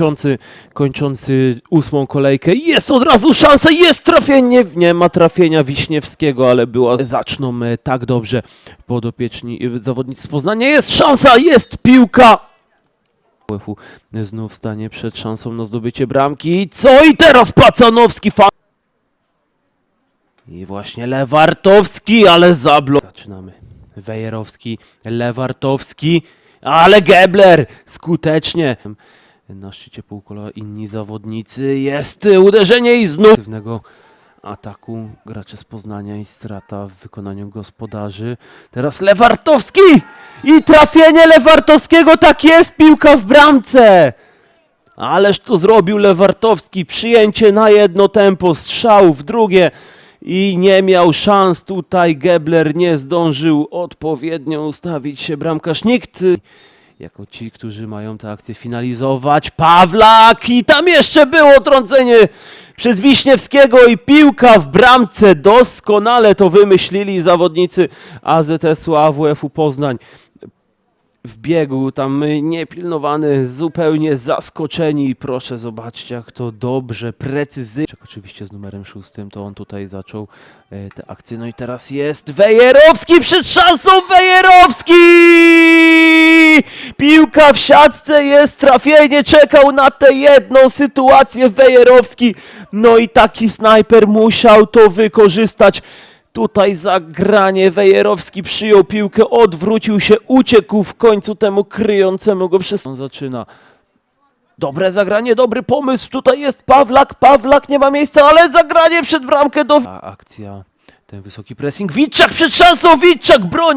kończący, kończący ósmą kolejkę. Jest od razu szansa, jest trafienie. Nie ma trafienia Wiśniewskiego, ale była. Zaczną e, tak dobrze podopieczni e, zawodnicy z Poznania. Jest szansa, jest piłka. Znów stanie przed szansą na zdobycie bramki. Co i teraz Pacanowski fa... I właśnie Lewartowski, ale zablok. Zaczynamy. Wejerowski, Lewartowski, ale Gebler skutecznie. Na szczycie półkola inni zawodnicy. Jest uderzenie i znów ataku gracze z Poznania i strata w wykonaniu gospodarzy. Teraz Lewartowski i trafienie Lewartowskiego. Tak jest, piłka w bramce. Ależ to zrobił Lewartowski. Przyjęcie na jedno tempo, strzał w drugie i nie miał szans tutaj. Gebler nie zdążył odpowiednio ustawić się bramkarz. Nikt jako ci, którzy mają tę akcję finalizować. Pawlak i tam jeszcze było trącenie przez Wiśniewskiego i piłka w bramce. Doskonale to wymyślili zawodnicy AZS-u AWF-u Poznań w biegu, tam niepilnowany, zupełnie zaskoczeni. Proszę zobaczcie, jak to dobrze, precyzyjnie. Oczywiście z numerem szóstym, to on tutaj zaczął e, tę akcję. No i teraz jest Wejerowski przed szansą Wejerowski! Piłka w siatce jest trafienie, czekał na tę jedną sytuację Wejerowski. No i taki snajper musiał to wykorzystać. Tutaj zagranie Wejerowski przyjął piłkę, odwrócił się, uciekł w końcu temu kryjącemu go przez... On zaczyna. Dobre zagranie, dobry pomysł. Tutaj jest Pawlak, Pawlak nie ma miejsca, ale zagranie przed bramkę do... A akcja, ten wysoki pressing. Witczak przed szansą, Witczak broni